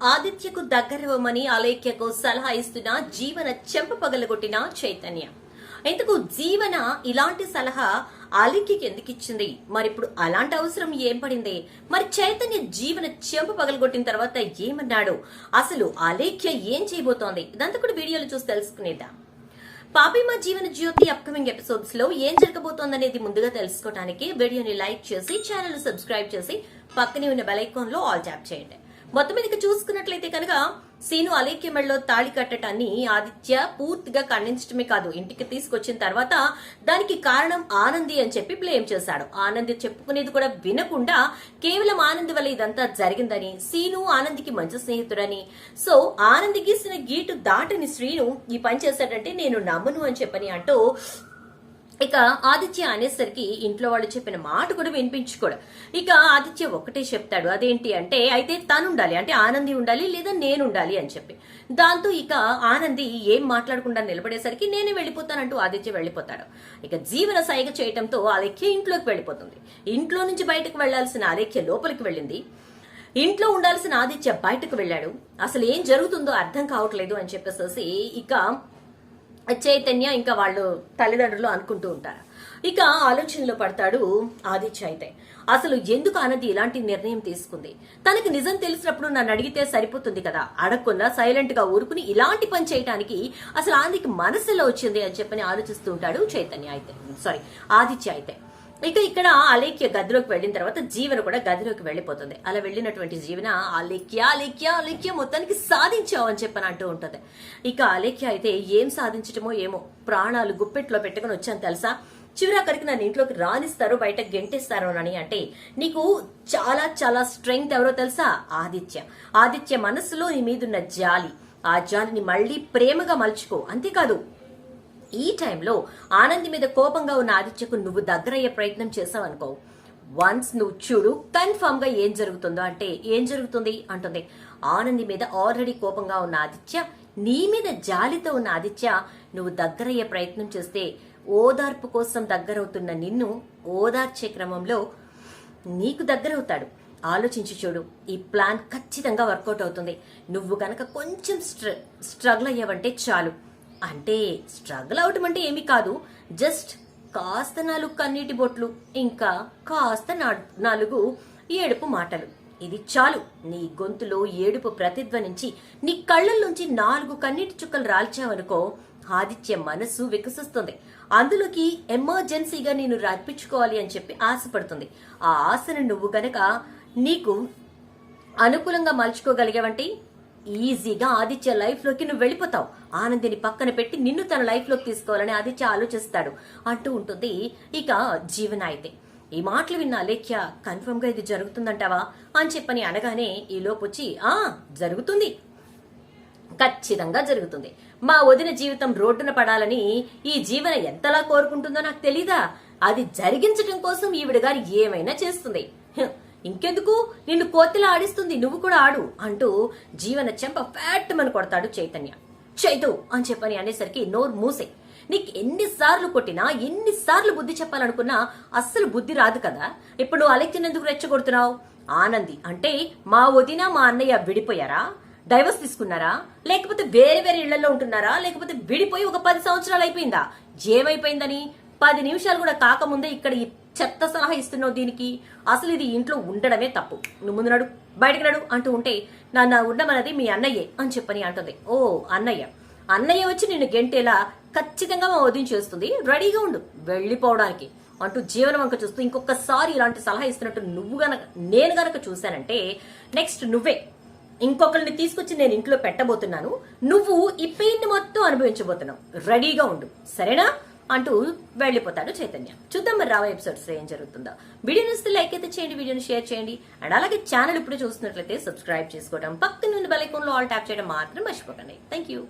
ఆదిత్యకు దగ్గరవ్వమని అలేఖ్యకు సలహా ఇస్తున్న జీవన చెంప పగలగొట్టిన చైతన్య. ఎందుకు జీవన ఇలాంటి సలహా అలేఖ్యకి ఎందుకు ఇచ్చింది మరి ఇప్పుడు అలాంటి అవసరం ఏం పడింది? మరి చైతన్య జీవన చెంప పగలగొట్టిన తర్వాత ఏమన్నాడు? అసలు అలేఖ్య ఏం చేయబోతోంది? ఇదంతా కూడా వీడియోలు చూసి తెలుసుకునేద్దాం. పాపిమ జీవన జ్యోతి అప్కమింగ్ ఎపిసోడ్స్లో ఏం జరగబోతోందనేది ముందుగా తెలుసుకోవడానికి వీడియోని లైక్ చేసి ఛానల్ సబ్స్క్రైబ్ చేసి పక్కనే ఉన్న బెల్ ఐకాన్లో ఆల్ ట్యాప్ చేయండి. మొత్తం మీదకి చూసుకున్నట్లయితే కనుక సీను అలేఖ్య మెడలో తాళి కట్టడాన్ని ఆదిత్య పూర్తిగా ఖండించడమే కాదు. ఇంటికి తీసుకొచ్చిన తర్వాత దానికి కారణం ఆనంది అని చెప్పి బ్లేమ్ చేశాడు. ఆనంది చెప్పుకునేది కూడా వినకుండా కేవలం ఆనంది వల్ల ఇదంతా జరిగిందని సీను ఆనందికి మంచి స్నేహితుడని. సో ఆనంది గీసిన గీటు దాటని శ్రీను ఈ పని చేశాడంటే నేను నమ్మను అని చెప్పని అంటూ ఇక ఆదిత్య అనేసరికి ఇంట్లో వాళ్ళు చెప్పిన మాట కూడా వినిపించుకోడు. ఇక ఆదిత్య ఒకటే చెప్తాడు అదేంటి అంటే అయితే తను ఉండాలి అంటే ఆనంది ఉండాలి లేదా నేను ఉండాలి అని చెప్పి. దాంతో ఇక ఆనంది ఏం మాట్లాడకుండా నిలబడేసరికి నేనే వెళ్ళిపోతానంటూ ఆదిత్య వెళ్ళిపోతాడు. ఇక జీవన సైగ చేయటంతో అలేఖ్య ఇంట్లోకి వెళ్ళిపోతుంది. ఇంట్లో నుంచి బయటకు వెళ్ళాల్సిన అలేఖ్య లోపలికి వెళ్ళింది. ఇంట్లో ఉండాల్సిన ఆదిత్య బయటకు వెళ్ళాడు. అసలు ఏం జరుగుతుందో అర్థం కావట్లేదు అని చెప్పేసి ఇక చైతన్య ఇంకా వాళ్ళు తల్లిదండ్రులు అనుకుంటూ ఉంటారు. ఇక ఆలోచనలో పడతాడు ఆదిత్య అయితే. అసలు ఎందుకు అన్నది ఇలాంటి నిర్ణయం తీసుకుంది? తనకి నిజం తెలిసినప్పుడు నన్ను అడిగితే సరిపోతుంది కదా? అడగకుండా సైలెంట్గా ఊరుకుని ఇలాంటి పని చేయడానికి అసలు ఆనందికి మనసులో వచ్చింది అని చెప్పని ఆలోచిస్తూ ఉంటాడు చైతన్య అయితే. సారీ ఆదిత్య అయితే. ఇక ఇక్కడ అలేఖ్య గదిలోకి వెళ్ళిన తర్వాత జీవన కూడా గదిలోకి వెళ్ళిపోతుంది. అలా వెళ్ళినటువంటి జీవన అలేఖ్య అలేఖ్య అలేఖ్య మొత్తానికి సాధించావు అని చెప్పని అంటూ ఉంటుంది. ఇక అలేఖ్య అయితే ఏం సాధించటమో ఏమో ప్రాణాలు గుప్పెట్లో పెట్టుకుని వచ్చాను తెలుసా? చివరి అక్కడికి నన్ను ఇంట్లోకి రానిస్తారు బయట గెంటేస్తారు అని అంటే నీకు చాలా చాలా స్ట్రెంగ్త్ ఎవరో తెలుసా? ఆదిత్య. ఆదిత్య మనసులో నీ మీదున్న జాలి. ఆ జాలిని మళ్ళీ ప్రేమగా మలుచుకో. అంతేకాదు ఈ టైంలో ఆనంది మీద కోపంగా ఉన్న ఆదిత్యకు నువ్వు దగ్గరయ్యే ప్రయత్నం చేసావనుకో వన్స్ నువ్వు చూడు కన్ఫర్మ్గా ఏం జరుగుతుందో అంటే ఏం జరుగుతుంది అంటుంది. ఆనంది మీద ఆల్రెడీ కోపంగా ఉన్న ఆదిత్య నీ మీద జాలితో ఉన్న ఆదిత్య నువ్వు దగ్గరయ్యే ప్రయత్నం చేస్తే ఓదార్పు కోసం దగ్గరవుతున్న నిన్ను ఓదార్చే క్రమంలో నీకు దగ్గరవుతాడు. ఆలోచించి చూడు ఈ ప్లాన్ ఖచ్చితంగా వర్కౌట్ అవుతుంది. నువ్వు గనక కొంచెం స్ట్ర స్ట్రగుల్ అయ్యావంటే చాలు. అంటే స్ట్రగుల్ అవటం అంటే ఏమీ కాదు. జస్ట్ కాస్త నాలుగు కన్నీటి బొట్లు ఇంకా కాస్త నా- నాలుగు ఏడుపు మాటలు. ఇది చాలు. నీ గొంతులో ఏడుపు ప్రతిధ్వనించి నీ కళ్ళల్లోంచి నాలుగు కన్నీటి చుక్కలు రాల్చావనుకో ఆదిత్య మనస్సు వికసిస్తుంది. అందులోకి ఎమర్జెన్సీగా నేను రప్పించుకోవాలి అని చెప్పి ఆశపడుతుంది. ఆ ఆశను నువ్వు గనక నీకు అనుకూలంగా మలుచుకోగలిగావంటే ఈజీగా ఆదిత్య లైఫ్లోకి నువ్వు వెళ్ళిపోతావు. ఆనందిని పక్కన పెట్టి నిన్ను తన లైఫ్లోకి తీసుకోవాలని ఆదిత్య ఆలోచిస్తాడు. అంటూ ఉంటుంది ఇక జీవన అయితే ఈ మాటలు విన్న అలేఖ్య కన్ఫర్మ్గా ఇది జరుగుతుందంటావా? అని చెప్పని అనగానే ఈ లోపొచ్చి వచ్చి ఆ జరుగుతుంది. ఖచ్చితంగా జరుగుతుంది. మా వదిన జీవితం రోడ్డున పడాలని ఈ జీవన ఎంతలా కోరుకుంటుందో నాకు తెలీదా? అది జరిగించడం కోసం ఈవిడ గారు ఏమైనా చేస్తుంది. ఇంకెందుకు? నిన్ను కోతిలా ఆడిస్తుంది నువ్వు కూడా ఆడు అంటూ జీవన చెంప ఫ్యాట్ మన కొడతాడు చైతన్య. చైతు అని చెప్పని అనేసరికి నోరు మూసే. నీకు ఎన్నిసార్లు కొట్టినా ఎన్నిసార్లు బుద్ధి చెప్పాలనుకున్నా అస్సలు బుద్ధి రాదు కదా. ఇప్పుడు నువ్వు అలెక్కినందుకు రెచ్చగొడుతున్నావు? ఆనంది అంటే మా వదిన మా అన్నయ్య విడిపోయారా? డైవర్స్ తీసుకున్నారా? లేకపోతే వేరే వేరే ఇళ్ళలో ఉంటున్నారా? లేకపోతే విడిపోయి ఒక పది సంవత్సరాలు అయిపోయిందా? ఏమైపోయిందని పది నిమిషాలు కూడా కాకముందే ఇక్కడ ఈ చెత్త సలహా ఇస్తున్నావు దీనికి. అసలు ఇది ఇంట్లో ఉండడమే తప్పు. నువ్వు ముందు నడు బయటకు నడు అంటూ ఉంటే నన్ను ఉండమన్నది మీ అన్నయ్యే అని చెప్పని అంటుంది. ఓ అన్నయ్య. అన్నయ్య వచ్చి నిన్ను గెంటేలా ఖచ్చితంగా మా వదిలించేస్తుంది చేస్తుంది. రెడీగా ఉండు వెళ్ళిపోవడానికి అంటూ జీవనం వంక చూస్తూ ఇంకొకసారి ఇలాంటి సలహా ఇస్తున్నట్టు నువ్వు గనక నేను గనక చూశానంటే నెక్స్ట్ నువ్వే. ఇంకొకరిని తీసుకొచ్చి నేను ఇంట్లో పెట్టబోతున్నాను. నువ్వు ఈ పెయిన్ మొత్తం అనుభవించబోతున్నావు. రెడీగా ఉండు. సరేనా? అంటూ వెళ్ళిపోతాడు చైతన్య. చూద్దాం మరి రావే ఎపిసోడ్స్ ఏం జరుగుతుందో. వీడియో నచ్చితే లైక్ అయితే చేయండి వీడియోని షేర్ చేయండి. అండ్ అలాగే ఛానల్ ఇప్పుడు చూస్తున్నట్లయితే సబ్స్క్రైబ్ చేసుకోవడం పక్కన నుండి బెల్ ఐకాన్లో ఆల్ ట్యాప్ చేయడం మాత్రం మర్చిపోకండి. Thank you